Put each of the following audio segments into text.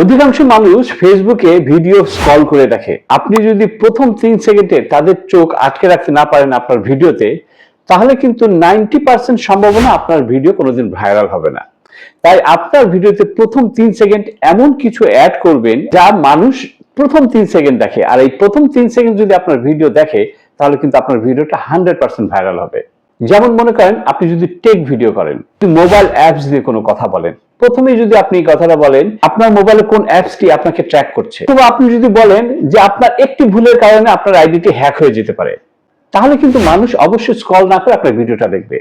অধিকাংশ মানুষ ফেসবুকে ভিডিও স্ক্রল করে দেখে। আপনি যদি প্রথম তিন সেকেন্ডে তাদের চোখ আটকে রাখতে না পারেন আপনার ভিডিওতে, তাহলে কিন্তু নাইনটি পার্সেন্ট সম্ভাবনা আপনার ভিডিও কোনোদিন ভাইরাল হবে না। তাই আপনার ভিডিওতে প্রথম তিন সেকেন্ড এমন কিছু অ্যাড করবেন যা মানুষ প্রথম তিন সেকেন্ড দেখে। আর এই প্রথম তিন সেকেন্ড যদি আপনার ভিডিও দেখে, তাহলে কিন্তু আপনার ভিডিওটা হান্ড্রেড পার্সেন্ট ভাইরাল হবে। যেমন মনে করেন, আপনি যদি টেক ভিডিও করেন মোবাইল অ্যাপস দিয়ে কোনো কথা বলেন, প্রথমেই যদি আপনি এই কথাটা বলেন, আপনার মোবাইলে কোন অ্যাপসটি আপনাকে ট্র্যাক করছে? অথবা আপনি যদি বলেন যে আপনার একটি ভুলের কারণে আপনার আইডিটি হ্যাক হয়ে যেতে পারে, তাহলে কিন্তু মানুষ অবশ্যই স্ক্রল না করে আপনার ভিডিওটা দেখবে।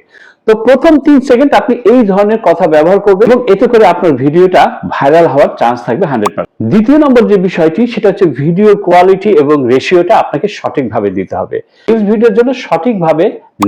তো প্রথম তিন সেকেন্ড আপনি এই ধরনের কথা ব্যবহার করবেন এবং এতে করে আপনার ভিডিওটা ভাইরাল হওয়ার চান্স থাকবে হান্ড্রেড দ্বিতীয় নম্বর যে বিষয়টি, সেটা হচ্ছে ভিডিও কোয়ালিটি এবং রেশিওটা আপনাকে সঠিকভাবে দিতে হবে। নিউজ ভিডিওর জন্য সঠিকভাবে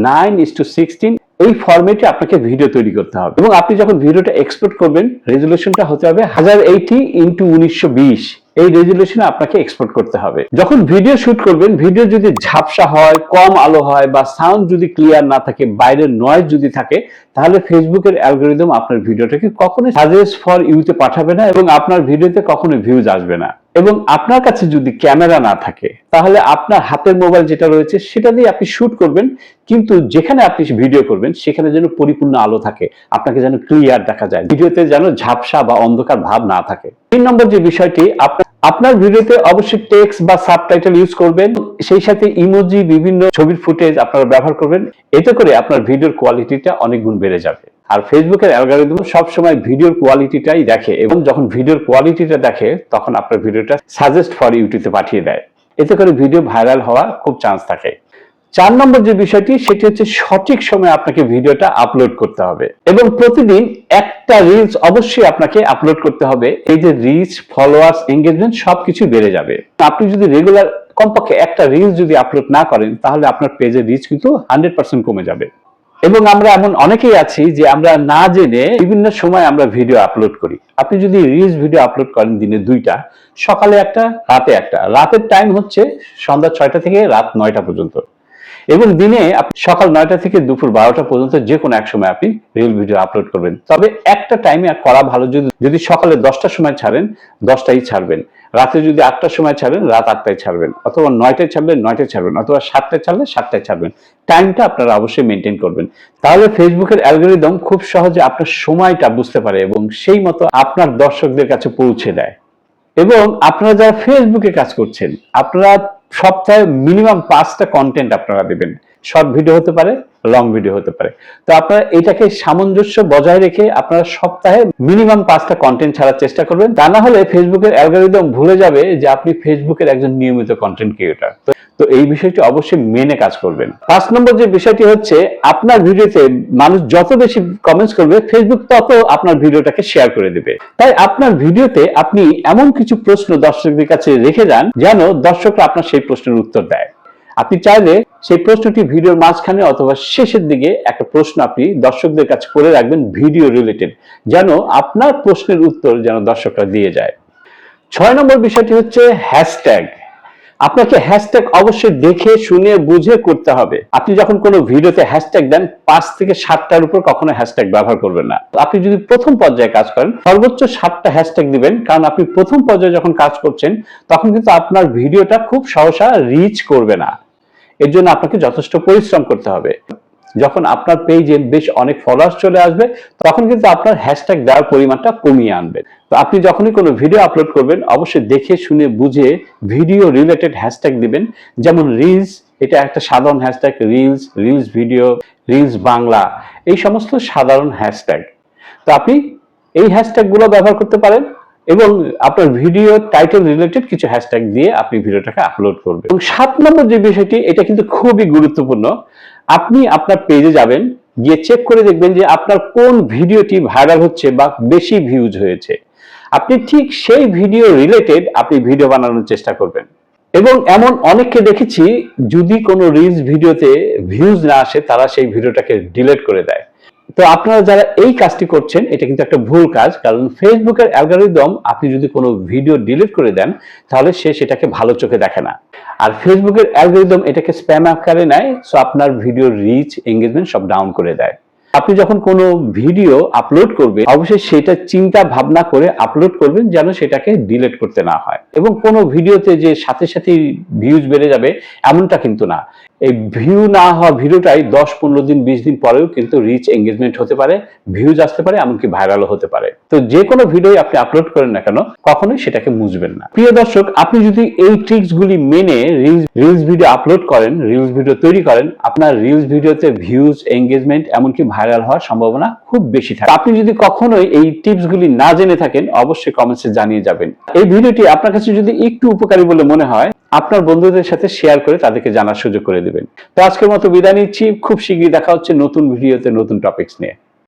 নাইন ইস টু সিক্সটিন এই ফরম্যাটে আপনাকে ভিডিও তৈরি করতে হবে। এবং আপনি যখন ভিডিওটা এক্সপোর্ট করবেন রেজুলেশনটা হতে হবে হাজার এইটি ইন্টু উনিশশো বিশ। এই রেজুলেশনে আপনাকে এক্সপোর্ট করতে হবে। যখন ভিডিও শুট করবেন ভিডিও যদি ঝাপসা হয়, কম আলো হয় বা সাউন্ড যদি ক্লিয়ার না থাকে বাইরের নয়েজ যদি থাকে, তাহলে ফেসবুকের অ্যালগোরিদম আপনার ভিডিওটাকে কখনোই সাজেস্ট ফর ইউতে পাঠাবে না এবং আপনার ভিডিওতে কখনো ভিউজ আসবে না। এবং আপনার কাছে যদি ক্যামেরা না থাকে, তাহলে আপনার হাতের মোবাইল যেটা রয়েছে সেটা দিয়ে আপনি শুট করবেন, কিন্তু যেখানে আপনি ভিডিও করবেন, সেখানে যেন পরিপূর্ণ আলো থাকে, আপনাকে যেন ক্লিয়ার দেখা যায়, ভিডিওতে যেন ঝাপসা বা অন্ধকার ভাব না থাকে। তিন নম্বর যে বিষয়টি আপনার আপনার ভিডিওতে অবশ্যই টেক্সট বা সাবটাইটেল ইউজ করবেন, সেই সাথে ইমোজি বিভিন্ন ছবির ফুটেজ আপনারা ব্যবহার করবেন, এতে করে আপনার ভিডিওর কোয়ালিটিটা অনেক গুণ বেড়ে যাবে। আর ফেসবুকের অ্যালগোরিদম সবসময় ভিডিওর কোয়ালিটিটাই দেখে এবং যখন ভিডিওর কোয়ালিটিটা দেখে, তখন আপনার ভিডিওটা সাজেস্ট ফর ইউটিউবে পাঠিয়ে দেয়। এতে করে ভিডিও ভাইরাল হওয়ার খুব চান্স থাকে। চার নম্বর যে বিষয়টি, সেটি হচ্ছে সঠিক সময়ে আপনাকে ভিডিওটা আপলোড করতে হবে এবং প্রতিদিন একটা রিলস অবশ্যই আপনাকে আপলোড করতে হবে। এই যে রিচ ফলোয়ার্স এঙ্গেজমেন্ট সবকিছু বেড়ে যাবে। আপনি যদি রেগুলার কমপক্ষে একটা রিলস যদি আপলোড না করেন, তাহলে আপনার পেজের রিচ কিন্তু হান্ড্রেড পার্সেন্ট কমে যাবে। এবং আমরা এমন অনেকেই আছি যে আমরা না জেনে বিভিন্ন সময় আমরা ভিডিও আপলোড করি। আপনি যদি রিলস ভিডিও আপলোড করেন দিনে দুইটা, সকালে একটা, রাতে একটা। রাতের টাইম হচ্ছে সন্ধ্যা ছয়টা থেকে রাত নয়টা পর্যন্ত। এবং দিনে সকাল নয়টা থেকে দুপুর বারোটা পর্যন্ত যে কোনো এক সময় আপনি রিল ভিডিও আপলোড করবেন। তবে একটা টাইমে করা ভালো যদি যদি সকালে দশটার সময় ছাড়েন, দশটাই ছাড়বেন। রাতে যদি আটটার সময় ছাড়বেন রাত আটটায় ছাড়বেন। অথবা নয়টায় ছাড়বেন নয়টায় ছাড়বেন, অথবা সাতটায় ছাড়লে সাতটায় ছাড়বেন। টাইমটা আপনারা অবশ্যই মেনটেন করবেন। তাহলে ফেসবুকের অ্যালগোরিদম খুব সহজে আপনার সময়টা বুঝতে পারে এবং সেই মতো আপনার দর্শকদের কাছে পৌঁছে দেয়। এবং আপনারা যারা ফেসবুকে কাজ করছেন, আপনারা সপ্তাহে মিনিমাম পাঁচটা কন্টেন্ট আপনারা দেবেন। শর্ট ভিডিও হতে পারে, লং ভিডিও হতে পারে। তো আপনারা এটাকে সামঞ্জস্য বজায় রেখে আপনারা সপ্তাহে মিনিমাম পাঁচটা কন্টেন্ট ছাড়ার চেষ্টা করবেন। তা না হলে ফেসবুকের অ্যালগোরিদম ভুলে যাবে যে আপনি ফেসবুকের একজন নিয়মিত কন্টেন্ট ক্রিয়েটার তো এই বিষয়টি অবশ্যই মেনে কাজ করবেন। পাঁচ নম্বর যে বিষয়টি হচ্ছে, আপনার ভিডিওতে মানুষ যত বেশি কমেন্টস করবে ফেসবুক তত আপনার ভিডিওটাকে শেয়ার করে দেবে। তাই আপনার ভিডিওতে আপনি এমন কিছু প্রশ্ন দর্শকদের কাছে রেখে যান যেন দর্শকরা আপনার সেই প্রশ্নের উত্তর দেয়। আপনি চাইলে সেই প্রশ্নটি ভিডিওর মাঝখানে অথবা শেষের দিকে একটা প্রশ্ন আপনি দর্শকদের কাছে করে রাখবেন ভিডিও রিলেটেড যেন আপনার প্রশ্নের উত্তর যেন দর্শকরা দিয়ে যায়। ছয় নম্বর বিষয়টি হচ্ছে হ্যাশট্যাগ আপনাকে হ্যাশট্যাগ অবশ্যই দেখে, শুনে, বুঝে করতে হবে। আপনি যখন কোনো ভিডিওতে হ্যাশট্যাগ দেন, পাঁচ থেকে সাতটার উপর কখনো হ্যাশট্যাগ ব্যবহার করবেন না। আপনি যদি প্রথম পর্যায়ে কাজ করেন, সর্বোচ্চ সাতটা হ্যাশট্যাগ দিবেন, কারণ আপনি প্রথম পর্যায়ে যখন কাজ করছেন, তখন কিন্তু আপনার ভিডিওটা খুব সহসা রিচ করবে না। এর জন্য আপনাকে যথেষ্ট পরিশ্রম করতে হবে। যখন আপনার পেজে বেশ অনেক ফলোয়ার্স চলে আসবে, তখন কিন্তু আপনার হ্যাশট্যাগ দেওয়ার পরিমাণটা কমিয়ে আনবেন তো আপনি যখনই কোনো ভিডিও আপলোড করবেন, অবশ্যই দেখে, শুনে, বুঝে ভিডিও রিলেটেড হ্যাশট্যাগ দিবেন। যেমন রিলস এটা একটা সাধারণ hashtag reels reels video reels Bangla, এই সমস্ত সাধারণ হ্যাশট্যাগ তো আপনি এই হ্যাশট্যাগুলো ব্যবহার করতে পারেন। এবং আপনার ভিডিও টাইটেল রিলেটেড কিছু হ্যাশট্যাগ দিয়ে আপনি ভিডিওটাকে আপলোড করবেন। এবং সাত নম্বর যে বিষয়টি, এটা কিন্তু খুবই গুরুত্বপূর্ণ। আপনি আপনার পেজে যাবেন, গিয়ে চেক করে দেখবেন যে আপনার কোন ভিডিওটি ভাইরাল হচ্ছে বা বেশি ভিউজ হয়েছে। আপনি ঠিক সেই ভিডিও রিলেটেড আপনি ভিডিও বানানোর চেষ্টা করবেন। এবং এমন অনেককে দেখেছি, যদি কোনো রিলস ভিডিওতে ভিউজ না আসে, তারা সেই ভিডিওটাকে ডিলিট করে দেয়। তো আপনারা যারা এই কাজটি করছেন, এটা কিন্তু একটা ভুল কাজ, কারণ ফেসবুকের অ্যালগোরিদম আপনি যদি কোনো ভিডিও ডিলিট করে দেন, তাহলে সে সেটাকে ভালো চোখে দেখে না। আর ফেসবুকের অ্যালগোরিদম এটাকে স্প্যাম আকারে নেয় সো আপনার ভিডিওর রিচ এঙ্গেজমেন্ট সব ডাউন করে দেয়। আপনি যখন কোনো ভিডিও আপলোড করবেন, অবশ্যই সেটা চিন্তা ভাবনা করে আপলোড করবেন, যেন সেটাকে ডিলিট করতে না হয়। এবং কোনো ভিডিওতে যে সাথে সাথে ভিউজ বেড়ে যাবে, এমনটা কিন্তু না। এই ভিউ না হওয়া ভিডিওটাই দশ, পনেরো দিন, বিশ দিন পরেও কিন্তু রিচ এঙ্গেজমেন্ট হতে পারে ভিউজ আসতে পারে, এমনকি ভাইরালও হতে পারে। তো যে কোনো ভিডিও আপনি আপলোড করেন না কেন, কখনোই সেটাকে মুছবেন না। প্রিয় দর্শক, আপনি যদি এই ট্রিক্স গুলি মেনে রিলস রিলস ভিডিও আপলোড করেন রিলস ভিডিও তৈরি করেন, আপনার রিলস ভিডিওতে ভিউজ এঙ্গেজমেন্ট এমনকি ভাইরাল হওয়ার সম্ভাবনা খুব বেশি থাকে। আপনি যদি কখনোই এই টিপস গুলি না জেনে থাকেন, অবশ্যই কমেন্টসে জানিয়ে যাবেন। এই ভিডিওটি আপনার কাছে যদি একটু উপকারী বলে মনে হয়, আপনার বন্ধুদের সাথে শেয়ার করে তাদেরকে জানার সুযোগ করে দিবেন। তো আজকের মতো বিদায় নিচ্ছি। খুব শীঘ্রই দেখা হচ্ছে নতুন ভিডিওতে নতুন টপিকস নিয়ে।